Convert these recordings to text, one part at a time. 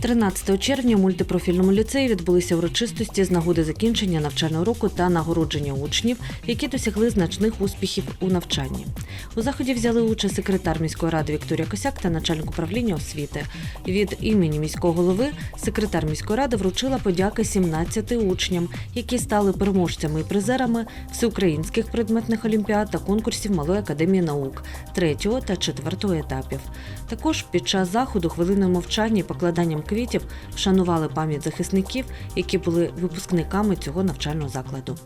13 червня у мультипрофільному ліцеї відбулися урочистості з нагоди закінчення навчального року та нагородження учнів, які досягли значних успіхів у навчанні. У заході взяли участь секретар міської ради Вікторія Косяк та начальник управління освіти. Від імені міського голови секретар міської ради вручила подяки 17 учням, які стали переможцями і призерами всеукраїнських предметних олімпіад та конкурсів Малої академії наук третього та четвертого етапів. Також під час заходу хвилиною мовчання і покладанням квітів вшанували пам'ять захисників, які були випускниками цього навчального закладу.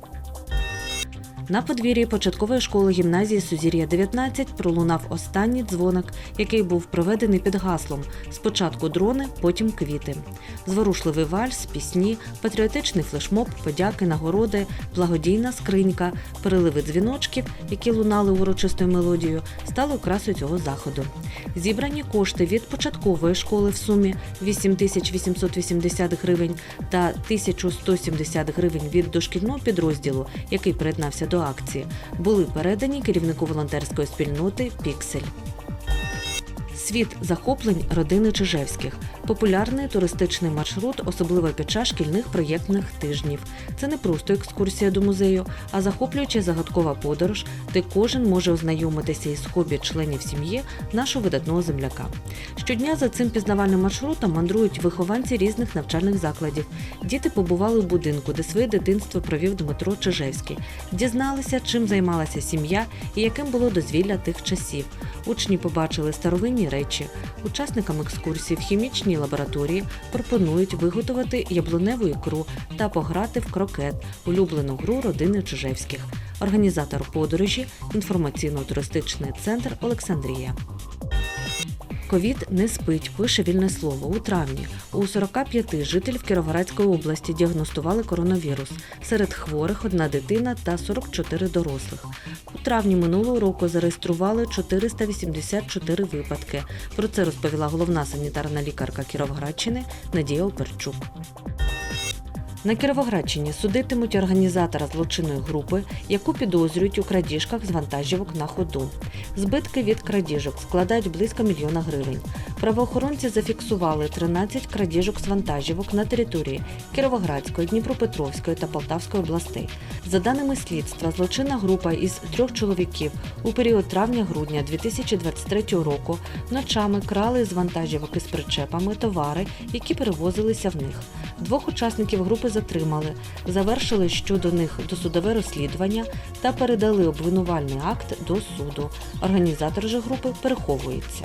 На подвір'ї початкової школи гімназії Сузір'я 19 пролунав останній дзвоник, який був проведений під гаслом спочатку дрони, потім квіти. Зворушливий вальс, пісні, патріотичний флешмоб, подяки, нагороди, благодійна скринька, переливи дзвіночків, які лунали урочистою мелодією, стали окрасою цього заходу. Зібрані кошти від початкової школи в сумі 8880 гривень та 1170 гривень від дошкільного підрозділу, який приєднався до акції, були передані керівнику волонтерської спільноти Піксель. Світ захоплень родини Чижевських популярний туристичний маршрут, особливо під час шкільних проєктних тижнів. Це не просто екскурсія до музею, а захоплююча загадкова подорож, де кожен може ознайомитися із хобі членів сім'ї нашого видатного земляка. Щодня за цим пізнавальним маршрутом мандрують вихованці різних навчальних закладів. Діти побували в будинку, де своє дитинство провів Дмитро Чижевський, дізналися, чим займалася сім'я і яким було дозвілля тих часів. Учні побачили старовинні речі. Учасникам екскурсії в хімічній лабораторії пропонують виготовити яблуневу ікру та пограти в крокет, улюблену гру родини Чижевських. Організатор подорожі інформаційно-туристичний центр Олександрія. Ковід не спить, пише вільне слово. У травні у 45 жителів Кіровоградської області діагностували коронавірус. Серед хворих одна дитина та 44 дорослих. У травні минулого року зареєстрували 484 випадки. Про це розповіла головна санітарна лікарка Кіровоградщини Надія Оперчук. На Кіровоградщині судитимуть організатора злочинної групи, яку підозрюють у крадіжках з вантажівок на ходу. Збитки від крадіжок складають близько мільйона гривень. Правоохоронці зафіксували 13 крадіжок з вантажівок на території Кіровоградської, Дніпропетровської та Полтавської областей. За даними слідства, злочинна група із трьох чоловіків у період травня-грудня 2023 року ночами крали з вантажівок із причепами товари, які перевозилися в них. Двох учасників групи затримали, завершили щодо них досудове розслідування та передали обвинувальний акт до суду. Організатор же групи переховується.